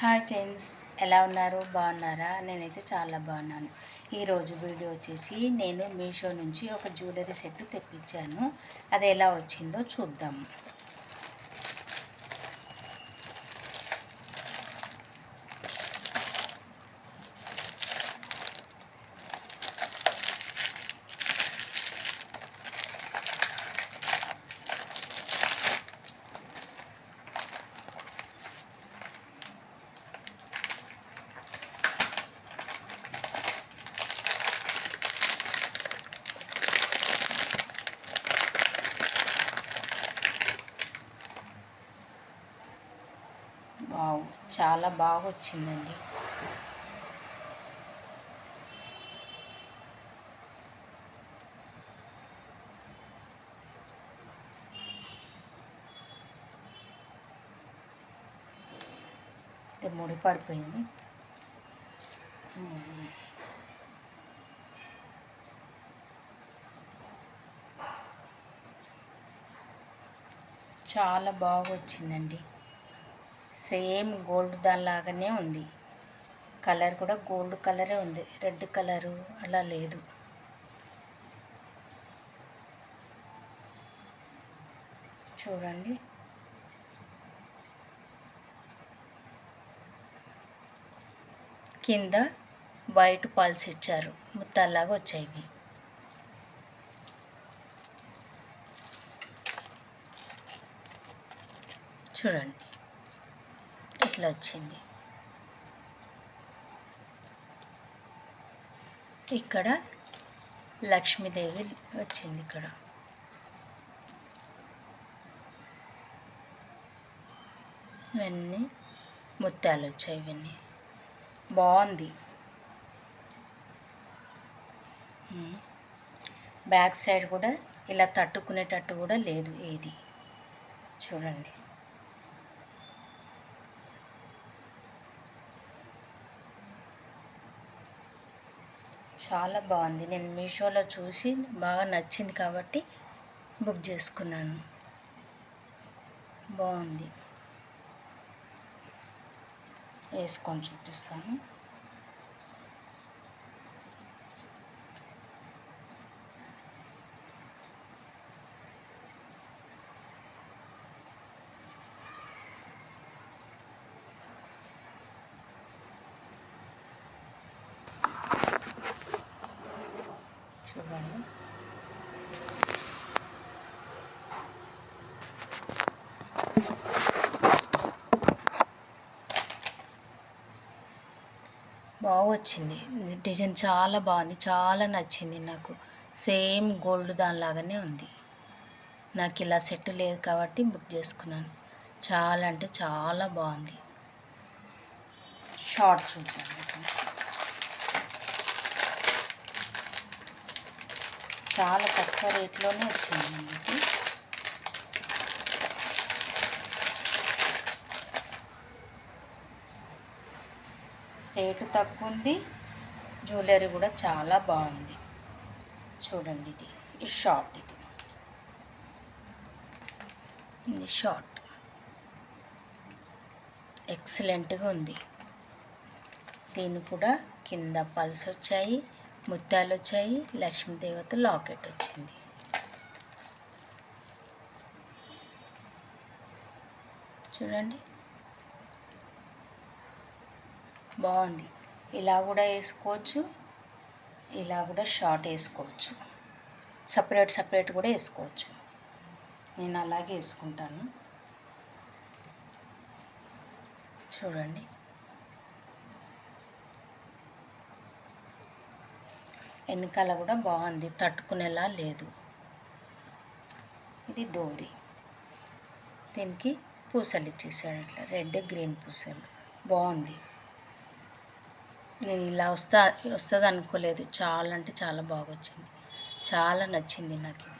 Hi friends ఎలా ఉన్నారు? బాగున్నారా? నేనైతే చాలా బాగున్నాను. ఈరోజు వీడియో వచ్చేసి నేను మీషో నుంచి ఒక జ్యువెలరీ సెట్ తెప్పించాను. అది ఎలా వచ్చిందో చూద్దాం. చాలా బాగా వచ్చిందండి అయితే ముడి పడిపోయింది. చాలా బాగా వచ్చిందండి సేమ్ గోల్డ్ దానిలాగానే ఉంది. కలర్ కూడా గోల్డ్ కలరే ఉంది. రెడ్ కలరు అలా లేదు. చూడండి. కింద వైట్ పాల్స్ ఇచ్చారు. ముత్తాల్లాగా వచ్చాయి చూడండి. ఇట్లా వచ్చింది. ఇక్కడ లక్ష్మీదేవి వచ్చింది ఇక్కడ. ఇవన్నీ ముత్యాలు వచ్చాయి ఇవన్నీ. బాగుంది. బ్యాక్ సైడ్ కూడా ఇలా తట్టుకునేటట్టు కూడా లేదు ఏది. చూడండి. చాలా బాగుంది. నేను మీషోలో చూసి బాగా నచ్చింది కాబట్టి బుక్ చేసుకున్నాను. బాగుంది. వేసుకొని చూపిస్తాను చూడండి బాగా వచ్చింది డిజైన్ చాలా బాగుంది. చాలా నచ్చింది నాకు. సేమ్ గోల్డ్ దానిలాగానే ఉంది. నాకు ఇలా సెట్ లేదు కాబట్టి బుక్ చేసుకున్నాను. చాలా అంటే చాలా బాగుంది. షార్ట్ చూద్దాం చాలా తక్కువ రేట్లోనే వచ్చింది మనకి. రేటు తక్కువ ఉంది జ్యువెలరీ కూడా చాలా బాగుంది. చూడండి ఇది. ఈ షార్ట్ ఇది. ఇది షార్ట్. ఎక్సలెంట్గా ఉంది. దీని కూడా కింద పల్స్ వచ్చాయి ముత్యాలు వచ్చాయి లక్ష్మీదేవత లాకెట్ వచ్చింది. చూడండి. బాగుంది. ఇలా కూడా వేసుకోవచ్చు. ఇలా కూడా షార్ట్ వేసుకోవచ్చు. సపరేట్ సపరేట్ కూడా వేసుకోవచ్చు. నేను అలాగే వేసుకుంటాను. చూడండి. వెనకాల కూడా బాగుంది. తట్టుకునేలా లేదు. ఇది డోరీ. దీనికి పూసలు ఇచ్చేసాడు ఇట్లా రెడ్ గ్రీన్ పూసలు. బాగుంది. నేను ఇలా వస్తా వస్తుంది అనుకోలేదు చాలా అంటే చాలా బాగా వచ్చింది చాలా నచ్చింది నాకు ఇది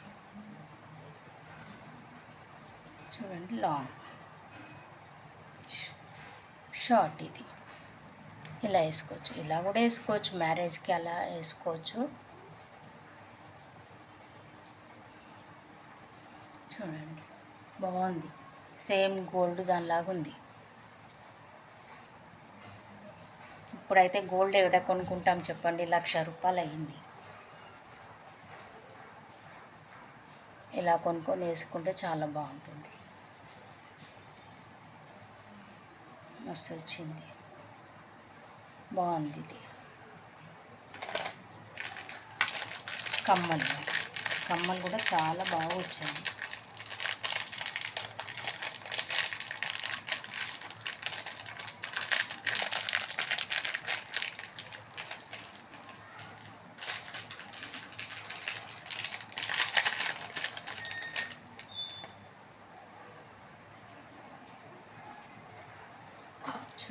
చూడండి లాంగ్ షార్ట్ ఇది. ఇలా వేసుకోవచ్చు. ఇలా కూడా వేసుకోవచ్చు. మ్యారేజ్కి అలా వేసుకోవచ్చు. చూడండి. బాగుంది. సేమ్ గోల్డ్ దానిలాగా ఉంది ఇప్పుడైతే గోల్డ్ ఎక్కడ కొనుక్కుంటాం చెప్పండి లక్ష రూపాయలు అయ్యింది ఇలా కొనుక్కొని వేసుకుంటే చాలా బాగుంటుంది. మస్తు వచ్చింది బాగుంది ఇది. కమ్మలు. కమ్మలు కూడా చాలా బాగా వచ్చాయి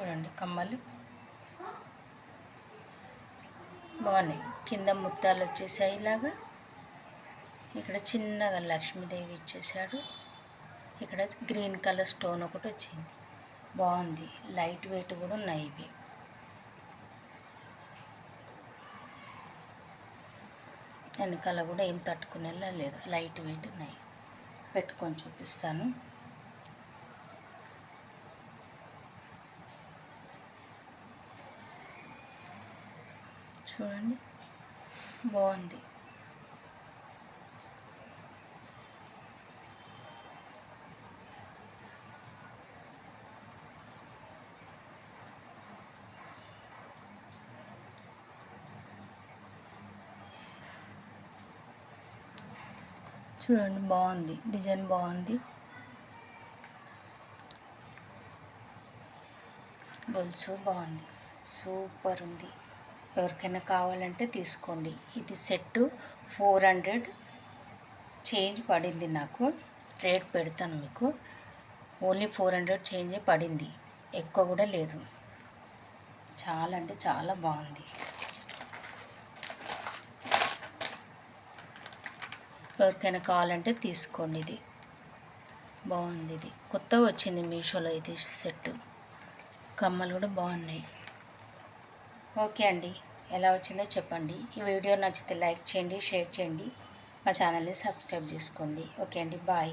చూడండి కమ్మలు. బాగున్నాయి. కింద ముత్తాలు వచ్చేసాయి ఇలాగా. ఇక్కడ చిన్నగా లక్ష్మీదేవి ఇచ్చేసాడు ఇక్కడ గ్రీన్ కలర్ స్టోన్ ఒకటి వచ్చింది. బాగుంది. లైట్ వెయిట్ కూడా ఉన్నాయి ఇవి. వెనకాల కూడా ఏం తట్టుకునేలా లేదు. లైట్ వెయిట్ ఉన్నాయి. పెట్టుకొని చూపిస్తాను. చూడండి. బాగుంది. చూడండి బాగుంది. డిజైన్ బాగుంది. గొలుసు బాగుంది. సూపర్ ఉంది. ఎవరికైనా కావాలంటే తీసుకోండి. ఇది సెట్ ఫోర్ హండ్రెడ్. చేంజ్ పడింది నాకు. రేట్ పెడతాను మీకు. ఓన్లీ ఫోర్ హండ్రెడ్ చేంజే పడింది. ఎక్కువ కూడా లేదు. చాలా అంటే చాలా బాగుంది. ఎవరికైనా కావాలంటే తీసుకోండి ఇది. బాగుంది ఇది. కొత్తగా వచ్చింది మీషోలో ఇది సెట్ కమ్మలు కూడా బాగున్నాయి. ఓకే అండి. ఎలా వచ్చిందో చెప్పండి. ఈ వీడియో నచ్చితే లైక్ చేయండి షేర్ చేయండి. మా ఛానల్ని సబ్స్క్రైబ్ చేసుకోండి. ఓకే అండి. బాయ్.